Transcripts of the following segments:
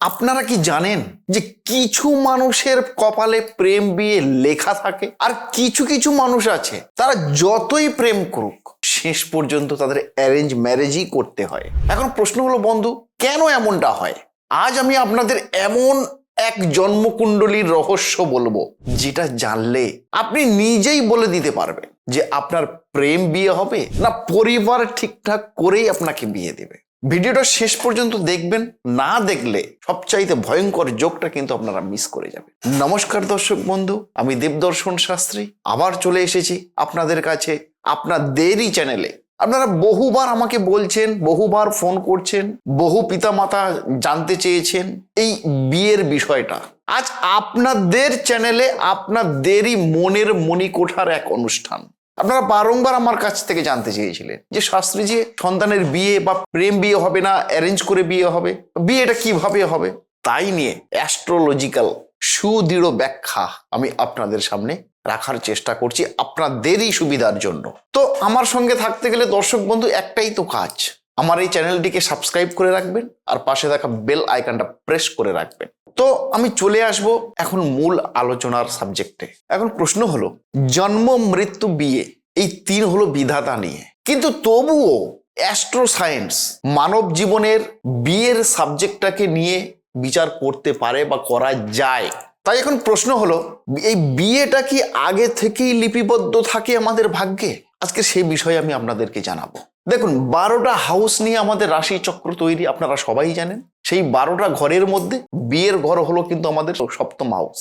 আপনারা কি জানেন যে কিছু মানুষের কপালে প্রেম বিয়ে লেখা থাকে? আর কিছু কিছু মানুষ আছে, তারা যতই প্রেম করুক, শেষ পর্যন্ত তাদের অ্যারেঞ্জ ম্যারেজই করতে হয়। এখন প্রশ্ন হলো, বন্ধু, কেন এমনটা হয়? আজ আমি আপনাদের এমন এক জন্মকুণ্ডলীর রহস্য বলব, যেটা জানলে আপনি নিজেই বলে দিতে পারবেন যে আপনার প্রেম বিয়ে হবে না পরিবার ঠিকঠাক করেই আপনাকে বিয়ে দেবে। ভিডিওটা শেষ পর্যন্ত দেখবেন, না দেখলে সবচাইতে ভয়ঙ্কর যোগটা কিন্তু আপনারা মিস করে যাবেন। নমস্কার দর্শক বন্ধু, আমি দেবদর্শন শাস্ত্রী, আবার চলে এসেছি আপনাদের কাছে, আপনাদেরই চ্যানেলে আপনারা বহুবার আমাকে বলছেন, বহুবার ফোন করছেন, বহু পিতামাতা জানতে চেয়েছেন এই বিয়ের বিষয়টা। আজ আপনাদের চ্যানেলে আপনাদেরই মনের মণিকোঠার এক অনুষ্ঠান। আপনারা বারংবার আমার কাছ থেকে জানতে চেয়েছিলেন যে শাস্ত্রী যে সন্তানের বিয়ে বা প্রেম বিয়ে হবে না অ্যারেঞ্জ করে বিয়ে হবে? বিয়েটা কীভাবে হবে? তাই নিয়ে অ্যাস্ট্রোলজিক্যাল সুদৃঢ় ব্যাখ্যা আমি আপনাদের সামনে রাখার চেষ্টা করছি আপনাদেরই সুবিধার জন্য। তো আমার সঙ্গে থাকতে গেলে দর্শক বন্ধু, একটাই তো কাজ। আমার এই চ্যানেলটিকে সাবস্ক্রাইব করে রাখবেন আর পাশে থাকা বেল আইকনটা প্রেস করে রাখবেন। তো আমি চলে আসব এখন মূল আলোচনার সাবজেক্টে এখন প্রশ্ন হলো, জন্ম, মৃত্যু, বিয়ে, এই তিন হলো বিধাতা নিয়ে। কিন্তু তবুও অ্যাস্ট্রো সায়েন্স মানব জীবনের বিয়ের সাবজেক্টটাকে নিয়ে বিচার করতে পারে বা করা যায়। তাই এখন প্রশ্ন হলো, এই বিয়েটা কি আগে থেকেই লিপিবদ্ধ থাকে আমাদের ভাগ্যে? আজকে সেই বিষয়ে আমি আপনাদেরকে জানাব। দেখুন, বারোটা হাউস নিয়ে আমাদের রাশি চক্র তৈরি আপনারা সবাই জানেন। সেই বারোটা ঘরের মধ্যে বিয়ের ঘর হলো কিন্তু আমাদের সপ্তম হাউস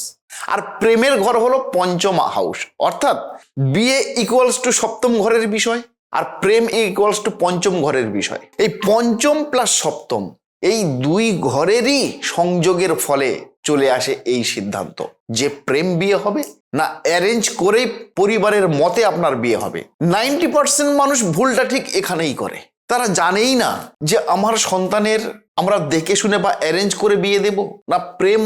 আর প্রেমের ঘর হলো পঞ্চম হাউস অর্থাৎ বিয়ে ইকুয়ালস টু সপ্তম ঘরের বিষয়, আর প্রেম ইকুয়ালস টু পঞ্চম ঘরের বিষয়। এই পঞ্চম প্লাস সপ্তম, এই দুই ঘরেরই সংযোগের ফলে চলে আসে এই সিদ্ধান্ত। যে প্রেম বিয়ে হবে না অ্যারেঞ্জ করেই পরিবারের মতে আপনার বিয়ে হবে। নাইনটি পার্সেন্ট মানুষ ভুলটা ঠিক এখানেই করে। তারা জানেই না যে আমার সন্তানের আমরা দেখে শুনে বা অ্যারেঞ্জ করে বিয়ে দেব না প্রেম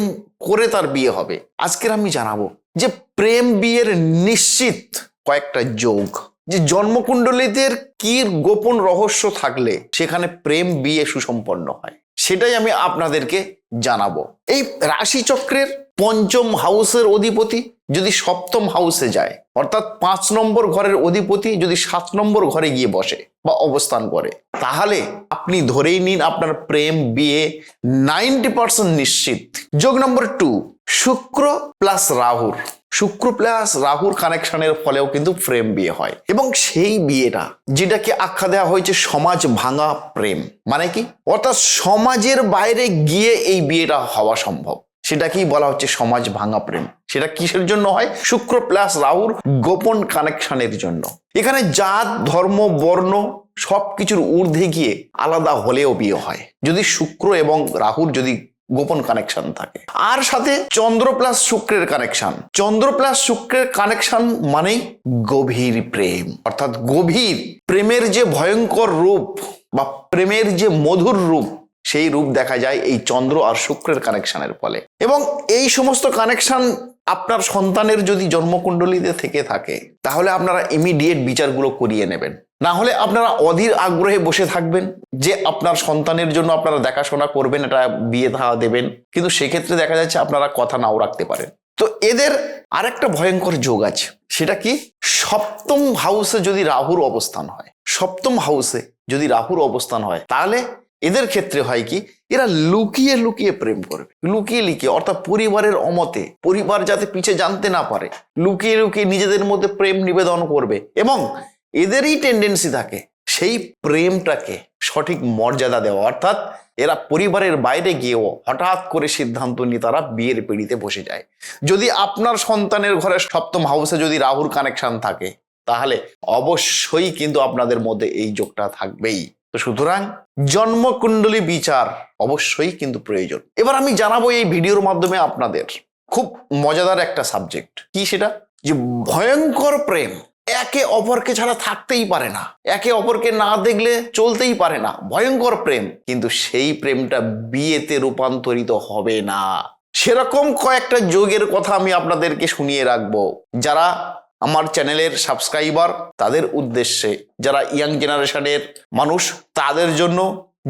করে তার বিয়ে হবে। আজকের আমি জানাব যে প্রেম বিয়ের নিশ্চিত কয়েকটা যোগ। যে জন্মকুণ্ডলীদের কি গোপন রহস্য থাকলে সেখানে প্রেম বিয়ে সুসম্পন্ন হয়, সেটাই আমি আপনাদেরকে জানাব। এই রাশিচক্রের পঞ্চম হাউসের অধিপতি যদি সপ্তম হাউসে যায়, অর্থাৎ পাঁচ নম্বর ঘরের অধিপতি যদি সাত নম্বর ঘরে গিয়ে বসে বা অবস্থান করে, তাহলে আপনি ধরেই নিন আপনার প্রেম, বিয়ে নাইনটি পার্সেন্ট নিশ্চিত। যোগ নম্বর টু, শুক্র প্লাস রাহুর। শুক্র প্লাস রাহুর কানেকশনের ফলেও কিন্তু প্রেম বিয়ে হয়। এবং সেই বিয়েটা, যেটাকে আখ্যা দেওয়া হয়েছে সমাজ ভাঙা প্রেম মানে কি? অর্থাৎ সমাজের বাইরে গিয়ে এই বিয়েটা হওয়া সম্ভব। সেটাকেই বলা হচ্ছে সমাজ ভাঙা প্রেম। সেটা কিসের জন্য হয়? শুক্র প্লাস রাহুর গোপন কানেকশনের জন্য। এখানে জাত, ধর্ম, বর্ণ সব কিছুর ঊর্ধ্বে গিয়ে আলাদা হলেও বিয়ে হয়। যদি শুক্র এবং রাহুর যদি গোপন কানেকশন থাকে। আর সাথে চন্দ্র প্লাস শুক্রের কানেকশন চন্দ্র প্লাস শুক্রের কানেকশন মানেই গভীর প্রেম। অর্থাৎ গভীর প্রেমের যে ভয়ঙ্কর রূপ বা প্রেমের যে মধুর রূপ সেই রূপ দেখা যায় এই চন্দ্র আর শুক্রের কানেকশনের ফলে। এবং এই সমস্ত কানেকশন আপনার সন্তানের যদি জন্মকুণ্ডলীতে থেকে থাকে, তাহলে আপনারা ইমিডিয়েট বিচারগুলো করিয়ে নেবেন। না হলে আপনারা অধীর আগ্রহে বসে থাকবেন যে আপনার সন্তানের জন্য আপনারা দেখাশোনা করবেন, এটা বিয়ে থাওয়া দেবেন। কিন্তু সেক্ষেত্রে দেখা যাচ্ছে আপনারা কথা নাও রাখতে পারেন। তো এদের আরেকটা ভয়ঙ্কর যোগ আছে, সেটা কি? সপ্তম হাউসে যদি রাহুর অবস্থান হয়, সপ্তম হাউসে যদি রাহুর অবস্থান হয়, তাহলে এদের ক্ষেত্রে হয় কি, এরা লুকিয়ে লুকিয়ে প্রেম করবে। লুকিয়ে লুকিয়ে, অর্থাৎ পরিবারের অমতে, পরিবার যাতে পিছে জানতে না পারে, লুকিয়ে লুকিয়ে নিজেদের মধ্যে প্রেম নিবেদন করবে এবং এদেরই টেন্ডেন্সি থাকে সেই প্রেমটাকে সঠিক মর্যাদা দেওয়া। অর্থাৎ এরা পরিবারের বাইরে গিয়েও হঠাৎ করে সিদ্ধান্ত নিয়ে তারা বিয়ের পিড়িতে বসে যায়। যদি আপনার সন্তানের ঘরে সপ্তম হাউসে যদি রাহুর কানেকশন থাকে, তাহলে অবশ্যই কিন্তু আপনাদের মধ্যে এই যোগটা থাকবেই। তো সুতরাং জন্মকুণ্ডলী বিচার অবশ্যই কিন্তু প্রয়োজন। এবার আমি জানাব এই ভিডিওর মাধ্যমে আপনাদের খুব মজাদার একটা সাবজেক্ট কি সেটা? যে ভয়ঙ্কর প্রেম একে অপরকে ছাড়া থাকতেই পারে না। একে অপরকে না দেখলে চলতেই পারে না। ভয়ঙ্কর প্রেম, কিন্তু সেই প্রেমটা বিয়েতে রূপান্তরিত হবে না। সেরকম কয়েকটা যোগের কথা আমি আপনাদেরকে শুনিয়ে রাখব। যারা আমার চ্যানেলের সাবস্ক্রাইবার তাদের উদ্দেশ্যে, যারা ইয়াং জেনারেশনের মানুষ, তাদের জন্য,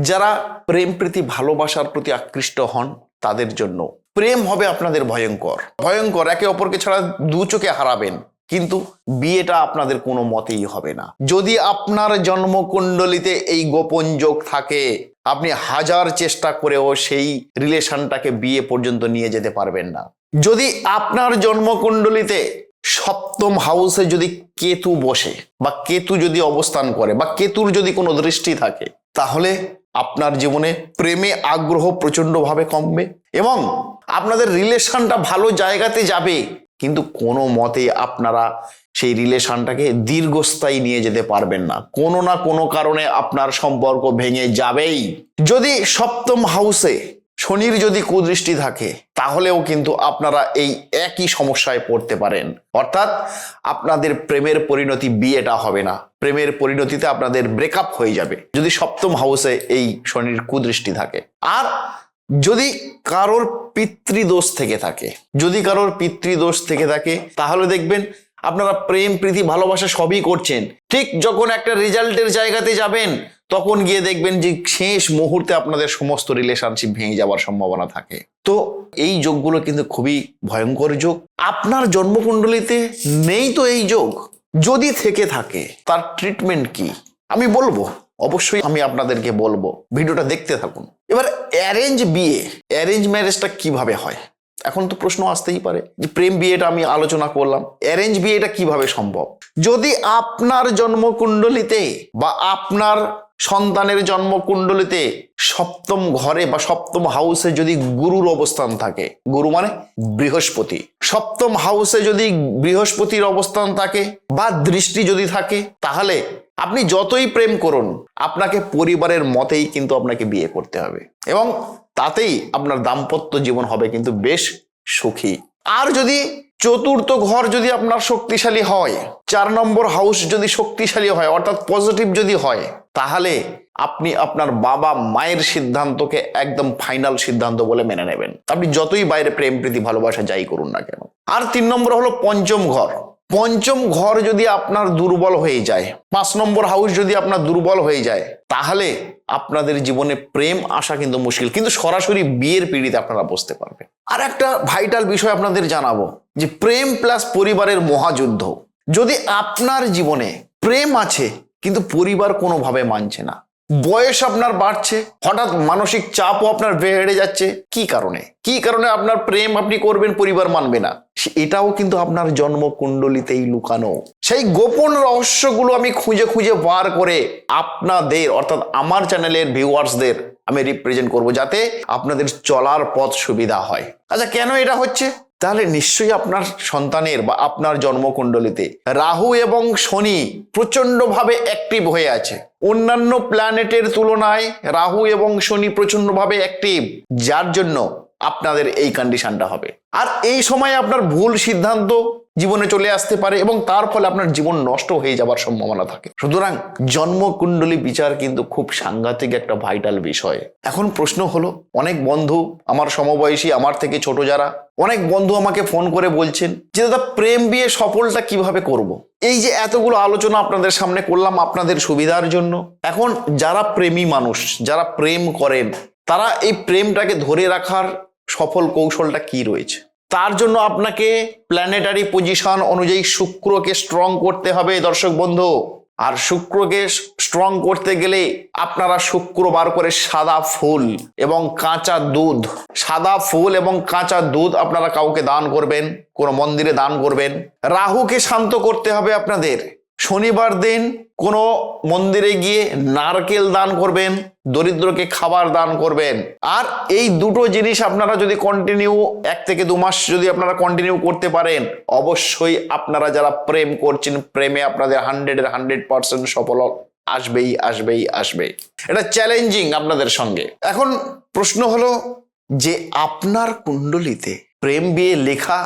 যারা প্রেম প্রীতি ভালোবাসার প্রতি আকৃষ্ট হন, তাদের জন্য। প্রেম হবে আপনাদের ভয়ঙ্কর। ভয়ঙ্কর, একে অপরকে ছাড়া দু চোখে হারাবেন, কিন্তু বিয়েটা আপনাদের কোনো মতেই হবে না। যদি আপনার জন্মকুণ্ডলিতে এই গোপন যোগ থাকে, আপনি হাজার চেষ্টা করেও সেই রিলেশনটাকে বিয়ে পর্যন্ত নিয়ে যেতে পারবেন না। যদি আপনার জন্মকুণ্ডলিতে সপ্তম হাউসে যদি কেতু বসে বা কেতু যদি অবস্থান করে বা কেতুর যদি কোনো দৃষ্টি থাকে, তাহলে আপনার জীবনে প্রেমে আগ্রহ প্রচণ্ডভাবে কমবে এবং আপনাদের রিলেশনটা ভালো জায়গাতে যাবে। কিন্তু কোনো মতে আপনারা সেই রিলেশনটাকে দীর্ঘস্থায়ী নিয়ে যেতে পারবেন না। কোনো না কোনো কারণে আপনার সম্পর্ক ভেঙে যাবেই। যদি সপ্তম হাউসে শনির যদি কুদৃষ্টি থাকে, তাহলেও কিন্তু আপনারা এই একই সমস্যায় পড়তে পারেন। অর্থাৎ আপনাদের প্রেমের পরিণতি বিয়েটা হবে না। প্রেমের পরিণতিতে আপনাদের ব্রেকআপ হয়ে যাবে, যদি সপ্তম হাউসে এই শনির কুদৃষ্টি থাকে। আর যদি কারোর পিতৃদোষ থেকে থাকে, যদি কারোর পিতৃদোষ থেকে থাকে, তাহলে দেখবেন আপনারা প্রেম, প্রীতি, ভালোবাসা সবই করছেন। ঠিক যখন একটা রেজাল্টের জায়গাতে যাবেন তখন গিয়ে দেখবেন যে শেষ মুহূর্তে আপনাদের সমস্ত রিলেশনশিপ ভেঙে যাওয়ার সম্ভাবনা থাকে। তো এই যোগগুলো কিন্তু খুবই ভয়ঙ্কর যোগ। আপনার জন্মকুণ্ডলিতে নেই তো এই যোগ। যদি থেকে থাকে, তার ট্রিটমেন্ট কি? আমি বলব। অবশ্যই আমি আপনাদেরকে বলব। ভিডিওটা দেখতে থাকুন। এবার অ্যারেঞ্জ বিয়ে। অ্যারেঞ্জ ম্যারেজটা কীভাবে হয়? এখন তো প্রশ্ন আসতেই পারে। যে প্রেম বিয়েটা আমি আলোচনা করলাম। অ্যারেঞ্জ বিয়েটা কীভাবে সম্ভব? যদি আপনার জন্মকুণ্ডলিতে বা আপনার সন্তানের জন্মকুণ্ডলিতে সপ্তম ঘরে বা সপ্তম হাউসে যদি গুরুর অবস্থান থাকে, গুরু মানে বৃহস্পতি। সপ্তম হাউসে যদি বৃহস্পতির অবস্থান থাকে বা দৃষ্টি যদি থাকে, তাহলে আপনি যতই প্রেম করুন, আপনাকে পরিবারের মতেই কিন্তু আপনাকে বিয়ে করতে হবে। এবং তাতেই আপনার দাম্পত্য জীবন হবে কিন্তু বেশ সুখী। আর যদি চতুর্থ ঘর যদি আপনার শক্তিশালী হয়, চার নম্বর হাউস যদি শক্তিশালী হয়, অর্থাৎ পজিটিভ যদি হয় তাহলে আপনি আপনার বাবা মায়ের সিদ্ধান্তকে একদম ফাইনাল সিদ্ধান্ত বলে মেনে নেবেন। আপনি যতই বাইরে প্রেম, প্রীতি, ভালোবাসা যাই করুন না কেন। আর তিন নম্বর হলো পঞ্চম ঘর। পঞ্চম ঘর যদি আপনার দুর্বল হয়ে যায়, পাঁচ নম্বর হাউস যদি আপনার দুর্বল হয়ে যায়, তাহলে আপনাদের জীবনে প্রেম আসা কিন্তু মুশকিল। কিন্তু সরাসরি বিয়ের পিড়িতে আপনারা বসতে পারবেন। আর একটা ভাইটাল বিষয় আপনাদের জানাব, যে প্রেম প্লাস পরিবারের মহাযুদ্ধ। যদি আপনার জীবনে প্রেম আছে কিন্তু পরিবার কোনোভাবে মানছে না। বয়স আপনার বাড়ছে, হঠাৎ মানসিক চাপও আপনার বেড়ে যাচ্ছে। কি কারণে? কি কারণে আপনার প্রেম আপনি করবেন, পরিবার মানবে না? এটাও কিন্তু আপনার জন্মকুণ্ডলিতেই লুকানো। সেই গোপন রহস্যগুলো আমি খুঁজে খুঁজে বার করে আপনাদের, অর্থাৎ আমার চ্যানেলের ভিউয়ার্সদের আমি রিপ্রেজেন্ট করব যাতে আপনাদের চলার পথ সুবিধা হয়। আচ্ছা কেন এটা হচ্ছে? তাহলে নিশ্চয়ই আপনার সন্তানের বা আপনার জন্মকুণ্ডলিতে রাহু এবং শনি প্রচণ্ডভাবে অ্যাক্টিভ হয়ে আছে। অন্যান্য প্ল্যানেটের তুলনায় রাহু এবং শনি প্রচণ্ডভাবে অ্যাক্টিভ যার জন্য আপনাদের এই কন্ডিশনটা হবে। আর এই সময় আপনার ভুল সিদ্ধান্ত জীবনে চলে আসতে পারে এবং তার ফলে আপনার জীবন নষ্ট হয়ে যাবার সম্ভাবনা থাকে। সুতরাং জন্মকুণ্ডলী বিচার কিন্তু খুব সাংঘাতিক একটা ভাইটাল বিষয়। এখন প্রশ্ন হলো, অনেক বন্ধু আমার সমবয়সী, আমার থেকে ছোট যারা, অনেক বন্ধু আমাকে ফোন করে বলছেন যে, দাদা, প্রেম বিয়ে সফলটা কীভাবে করব। এই যে এতগুলো আলোচনা আপনাদের সামনে করলাম আপনাদের সুবিধার জন্য। এখন যারা প্রেমী মানুষ, যারা প্রেম করেন, তারা এই প্রেমটাকে ধরে রাখার সফল কৌশলটা কি রয়েছে? তার জন্য আপনাকে প্ল্যানেটারি পজিশন অনুযায়ী শুক্রকে স্ট্রং করতে হবে, দর্শক বন্ধু। আর শুক্রকে স্ট্রং করতে গেলে আপনারা শুক্রবার করে সাদা ফুল এবং কাঁচা দুধ। সাদা ফুল এবং কাঁচা দুধ আপনারা কাউকে দান করবেন, কোনো মন্দিরে দান করবেন। রাহুকে শান্ত করতে হবে আপনাদের। শনিবার দিন কোনো মন্দিরে গিয়ে নারকেল দান করবেন, দরিদ্রকে খাবার দান করবেন। আর এই দুটো জিনিস আপনারা যদি কন্টিনিউ এক থেকে দু মাস যদি আপনারা কন্টিনিউ করতে পারেন, অবশ্যই আপনারা যারা প্রেম করছেন, প্রেমে আপনাদের হান্ড্রেডের হান্ড্রেড পার্সেন্ট সফল আসবেই আসবেই আসবে এটা চ্যালেঞ্জিং আপনাদের সঙ্গে। এখন প্রশ্ন হলো যে আপনার কুণ্ডলিতে প্রেম বিয়ে লেখা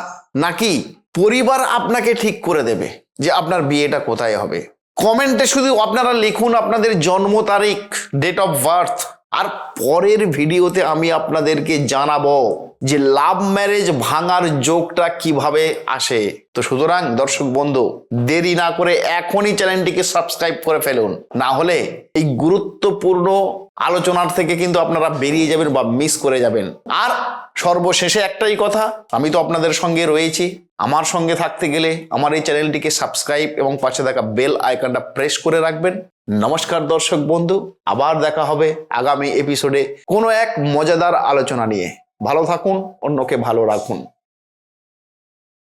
নাকি পরিবার আপনাকে ঠিক করে দেবে? যে আপনার বিয়েটা কোথায় হবে? কমেন্টে শুধু আপনারা লিখুন আপনাদের জন্ম তারিখ ডেট অফ বার্থ আর পরের ভিডিওতে আমি আপনাদেরকে জানাব যে লাভ ম্যারেজ ভাঙার যোগটা কীভাবে আসে। তো সুতরাং দর্শক বন্ধু, দেরি না করে এখনই চ্যানেলটিকে সাবস্ক্রাইব করে ফেলুন। না হলে এই গুরুত্বপূর্ণ আলোচনার থেকে কিন্তু আপনারা বেরিয়ে যাবেন বা মিস করে যাবেন। আর সর্বশেষে একটাই কথা, আমি তো আপনাদের সঙ্গে রয়েছি। আমার সঙ্গে থাকতে গেলে আমার এই চ্যানেলটিকে সাবস্ক্রাইব এবং পাশে থাকা বেল আইকনটা প্রেস করে রাখবেন। নমস্কার দর্শক বন্ধু, আবার দেখা হবে আগামী এপিসোডে কোনো এক মজাদার আলোচনা নিয়ে। ভালো থাকুন, অন্যকে ভালো রাখুন।